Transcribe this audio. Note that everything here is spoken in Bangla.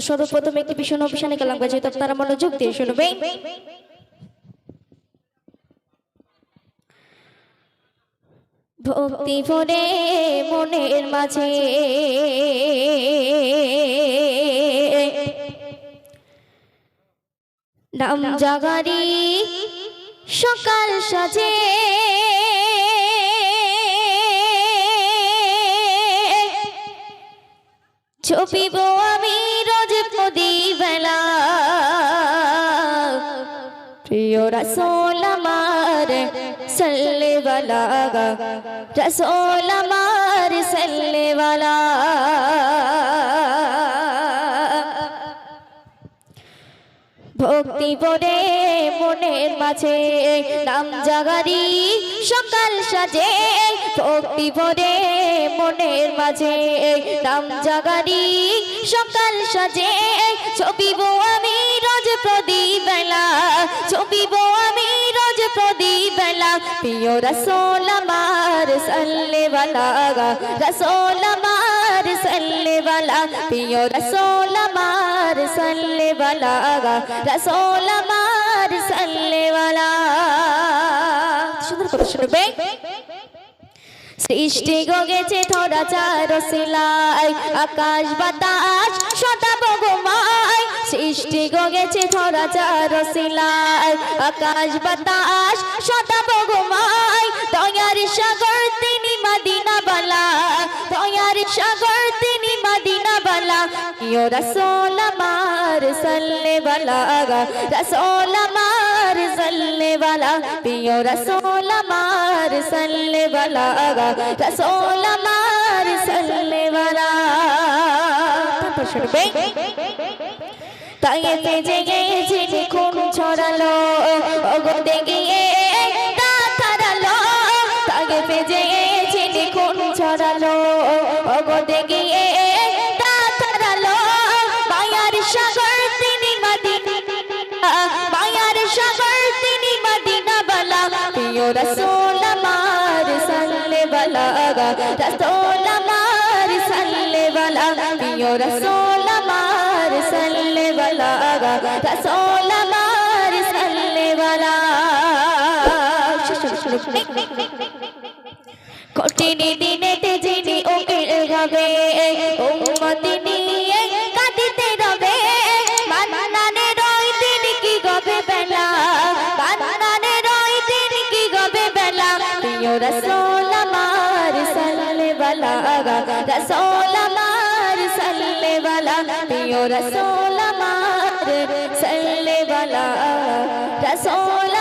সর্বপ্রথম একটি ভীষণ অভিশানে মনোযোগ দিয়ে ভক্তি ভরে মনের মাঝে নাম জাগারি সকাল সাজে ছপিব আমি রোজ বেলা প্রিয় রসোল আমার সল্লে বালা রসোল আমার সল্লে বালা ভক্তি পরে মনের মাঝে নাম জাগারি। সকাল সাজে ভক্তি ভরে মনের মাঝে রাম জাগারি। সকাল সাজে, ছবিব আমি রজ প্রদীপ বেলা। ছবিব আমি রজ প্রদীপ বেলা। প্রিয় রসোল আমার সাল্লে বালা রসোল আমার সাল্লে বালা। প্রিয় রসোল আমার সাল্লে বালা রসোল সাল্লে বালা। শুনবে? সৃষ্টি গগেছে থরা চার সিলাই আকাশ বাতাস সদা বগমাই সৃষ্টি গগেছে থরা চার সিলাই আকাশ বাতাস সদা বগমাই দয়ার সাগর তিনি মদিনা বালা। দয়ার সাগর তিনি মদিনা বালা। ইয়ো রসোল আমার সল্লে বালা রসোল আমার সল্লে বালা পিয়ো রসোল আমার সল্লে বালা রসোল আমার সল্লে বালা তারপর শুনবে তাইতে জেগেছে দেখুন ছড়ালো অগতে গিয়ে রসোল আমার সাল্লে বালা রসোল আমার সাল্লে বালা প্রিয় রসোল আমার সাল্লে বালা রসোল আমার সাল্লে বালা কঠিন দিনেতে যিনি ওকে গাবে উম্মতি নিয়ে রসোল আমার সাল্লে বালা রসোল আমার সাল্লে বালা প্রিয় রসোল আমার সাল্লে বালা রসোল